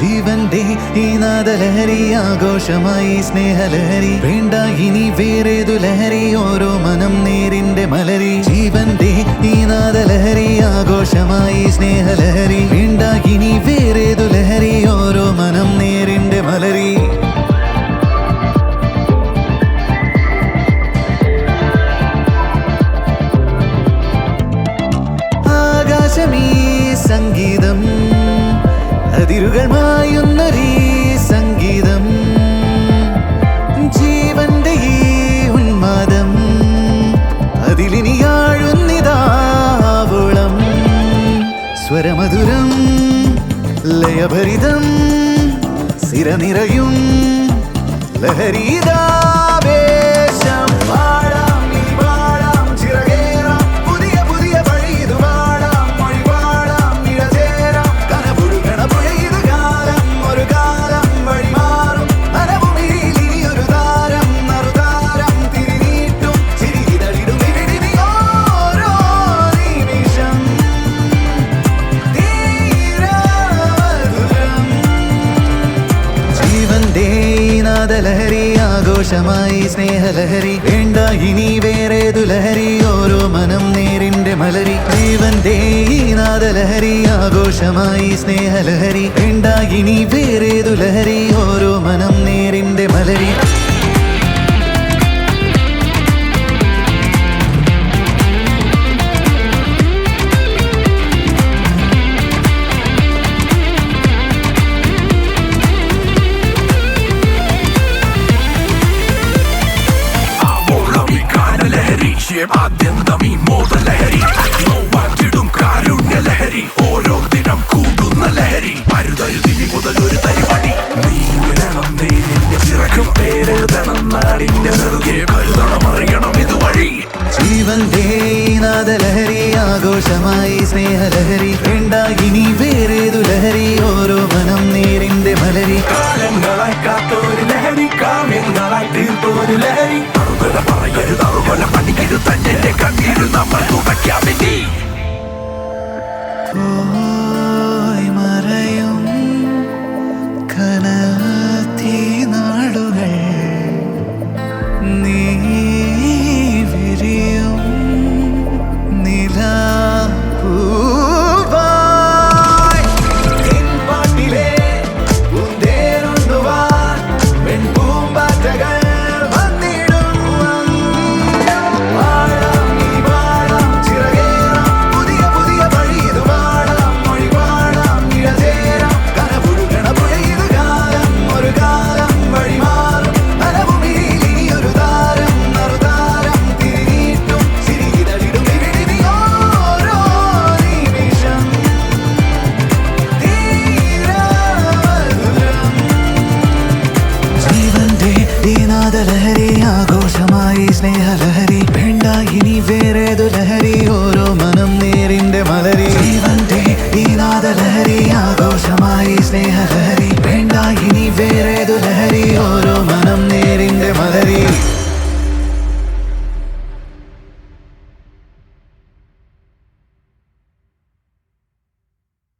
ജീവന്റെ ഈ നാദലഹരി ആഘോഷമായി സ്നേഹലഹരി. വേണ്ട ഇനി വേറെ ലഹരി ഓരോ മനം നേരിന്റെ മലരി. ജീവന്റെ ഈ നാദലഹരി ആഘോഷമായി സ്നേഹലഹരി. വേണ്ട ഇനി വേറെ ലഹരി ഓരോ മനം നേരിന്റെ മലരി. ആകാശമീ സംഗീതം അതിരുകൾ മായുന്നൊരീ സംഗീതം ജീവന്റെ ഈ ഉന്മാദം അതിലിനിയാഴുന്നിതാവോളം സ്വരമധുരം ലയഭരിതം സിരനിറയും ലഹരീതാവേശം ഈ നാദലഹരി ആഘോഷമായി സ്നേഹലഹരി. വേണ്ട ഇനി വേറെ ദുലഹരി. ഓരോ മനം നേരിന്റെ മലരി. ജീവന്റെ ഈ നാദലഹരി ആഘോഷമായി സ്നേഹലഹരി. വേണ്ട ഇനി വേറെ ദുലഹരി. ഓരോ മനം നേരിന്റെ മലരി. കാനലഹരി ആദ്യന്തമി മോദലഹരി നോവാക്കിടും കാരുണ്യ ലഹരി. ഓരോ ദിനം കൂടുന്ന ലഹരി പരുതരുതിനി മുതൽ ഒരു തരിപടി നീ വിടണം നീ ഇതുവഴി. ലഹരി ആഘോഷമായി സ്നേഹലഹരി. വേണ്ട അറുകൊല പണിക്കരുത് തന്നെ കണ്ണീര് നമ്മൾ തുടയ്ക്കാമിനി പോയി ലഹരി ആഘോഷമായി സ്നേഹലഹരി. വേണ്ട ഇനി വേറേതു ലഹരി. ഓരോ മനം നേരിന്റെ മലരി. ജീവന്റെ ഈ നാദലഹരി ആഘോഷമായി സ്നേഹലഹരി. വേണ്ട ഇനി വേറേതു ലഹരി. ഓരോ